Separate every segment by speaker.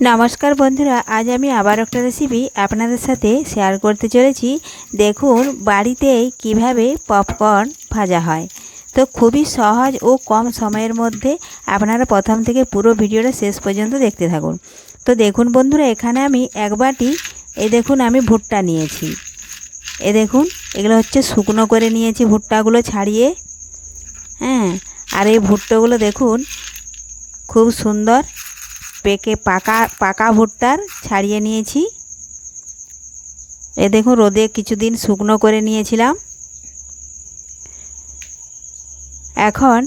Speaker 1: নমস্কার বন্ধুরা, আজ আমি আবার একটা রেসিপি আপনাদের সাথে শেয়ার করতে চলেছি। দেখুন বাড়িতেই কীভাবে পপকর্ন ভাজা হয়। তো খুবই সহজ ও কম সময়ের মধ্যে আপনারা প্রথম থেকে পুরো ভিডিওটা শেষ পর্যন্ত দেখতে থাকুন। তো দেখুন বন্ধুরা, এখানে আমি এক বাটি, এ দেখুন আমি ভুট্টা নিয়েছি। এ দেখুন, এগুলো হচ্ছে শুকনো করে নিয়েছি ভুট্টাগুলো ছাড়িয়ে। হ্যাঁ আর এই ভুট্টাগুলো দেখুন, খুব সুন্দর পেকে পাকা পাকা ভুট্টার ছাড়িয়ে নিয়েছি। এ দেখুন, রোদে কিছুদিন শুকনো করে নিয়েছিলাম। এখন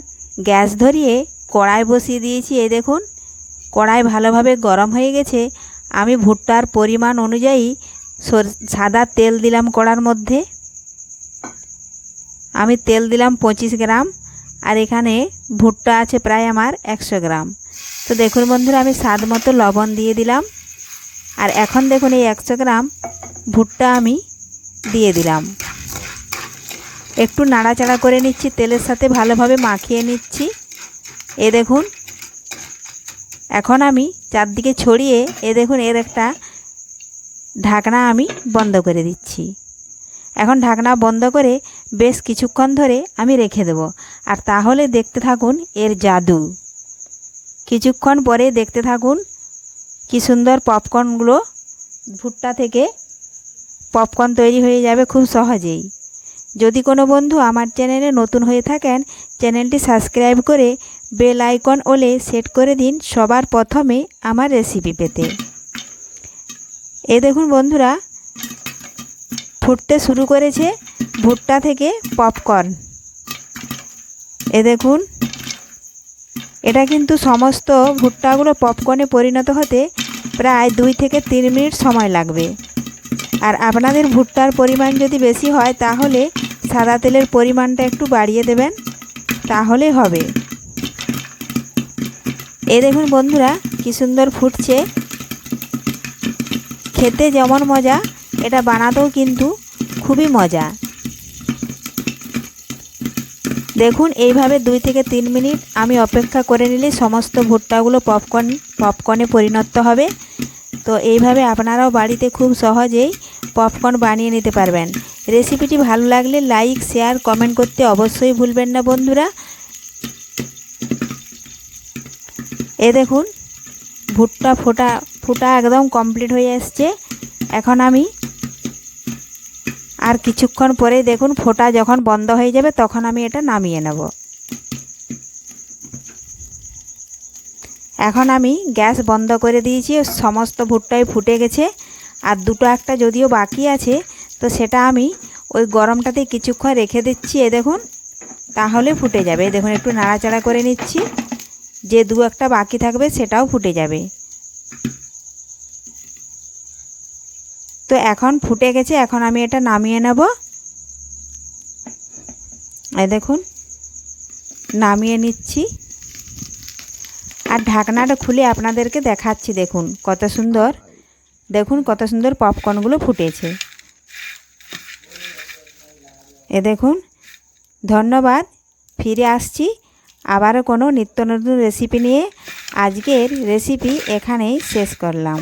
Speaker 1: গ্যাস ধরিয়ে কড়াই বসিয়ে দিয়েছি এই দেখুন, কড়াই ভালোভাবে গরম হয়ে গেছে। আমি ভুট্টার পরিমাণ অনুযায়ী সাদা তেল দিলাম কড়ার মধ্যে। আমি তেল দিলাম পঁচিশ গ্রাম, আর এখানে ভুট্টা আছে প্রায় আমার একশো গ্রাম। তো দেখুন বন্ধুরা, আমি স্বাদ মতো লবণ দিয়ে দিলাম। আর এখন দেখুন এই একশো গ্রাম ভুট্টা আমি দিয়ে দিলাম। একটু নাড়াচাড়া করে নিচ্ছি, তেলের সাথে ভালোভাবে মাখিয়ে নিচ্ছি। এ দেখুন, এখন আমি চারদিকে ছড়িয়ে, এ দেখুন এর একটা ঢাকনা আমি বন্ধ করে দিচ্ছি। এখন ঢাকনা বন্ধ করে বেশ কিছুক্ষণ ধরে আমি রেখে দেব। আর তাহলে দেখতে থাকুন এর জাদু। কিছুক্ষণ পরে দেখতে থাকুন কি সুন্দর পপকর্নগুলো ভুট্টা থেকে পপকর্ন তৈরি হয়ে যাবে খুব সহজেই। যদি কোনো বন্ধু আমার চ্যানেলে নতুন হয়ে থাকেন, চ্যানেলটি সাবস্ক্রাইব করে বেল আইকন ওলে সেট করে দিন সবার প্রথমে আমার রেসিপি পেতে। এ দেখুন বন্ধুরা, ফুটতে শুরু করেছে ভুট্টা থেকে পপকর্ন। এ দেখুন এটা কিন্তু সমস্ত ভুট্টাগুলো পপকর্নে পরিণত হতে প্রায় দুই থেকে তিন মিনিট সময় লাগবে। আর আপনাদের ভুট্টার পরিমাণ যদি বেশি হয়, তাহলে সাদা তেলের পরিমাণটা একটু বাড়িয়ে দেবেন। তাহলে হবে। এ দেখুন বন্ধুরা, কি সুন্দর ফুটছে। খেতে যেমন মজা, এটা বানাতেও কিন্তু খুবই মজা। দেখুন, এইভাবে দুই থেকে তিন মিনিট আমি অপেক্ষা করে নিলে সমস্ত ভুট্টাগুলো পপকর্ন পপকর্নে পরিণত হবে। তো এইভাবে আপনারাও বাড়িতে খুব সহজেই পপকর্ন বানিয়ে নিতে পারবেন। রেসিপিটি ভালো লাগলে লাইক, শেয়ার, কমেন্ট করতে অবশ্যই ভুলবেন না বন্ধুরা। এ দেখুন, ভুট্টা ফোটা, ফুটা একদম কমপ্লিট হয়ে আসছে এখন আমি আর কিছুক্ষণ পরে দেখুন ফোটা যখন বন্ধ হয়ে যাবে, তখন আমি এটা নামিয়ে নেব। এখন আমি গ্যাস বন্ধ করে দিয়েছি, সমস্ত ভুট্টাই ফুটে গেছে। আর দুটো একটা যদিও বাকি আছে, তো সেটা আমি ওই গরমটাতে কিছুক্ষণ রেখে দিচ্ছি, এ দেখুন, তাহলে ফুটে যাবে। দেখুন, একটু নাড়াচাড়া করে নিচ্ছি, যে দু একটা বাকি থাকবে সেটাও ফুটে যাবে। তো এখন ফুটে গেছে, এখন আমি এটা নামিয়ে নেব। এই দেখুন, নামিয়ে নিচ্ছি। আর ঢাকনাটা খুলে আপনাদেরকে দেখাচ্ছি, দেখুন কত সুন্দর। দেখুন কত সুন্দর পপকর্নগুলো ফুটেছে। এ দেখুন, ধন্যবাদ, ফিরে আসছি। আবারও কোনো নিত্য নতুন রেসিপি নিয়ে আজকের রেসিপি এখানেই শেষ করলাম।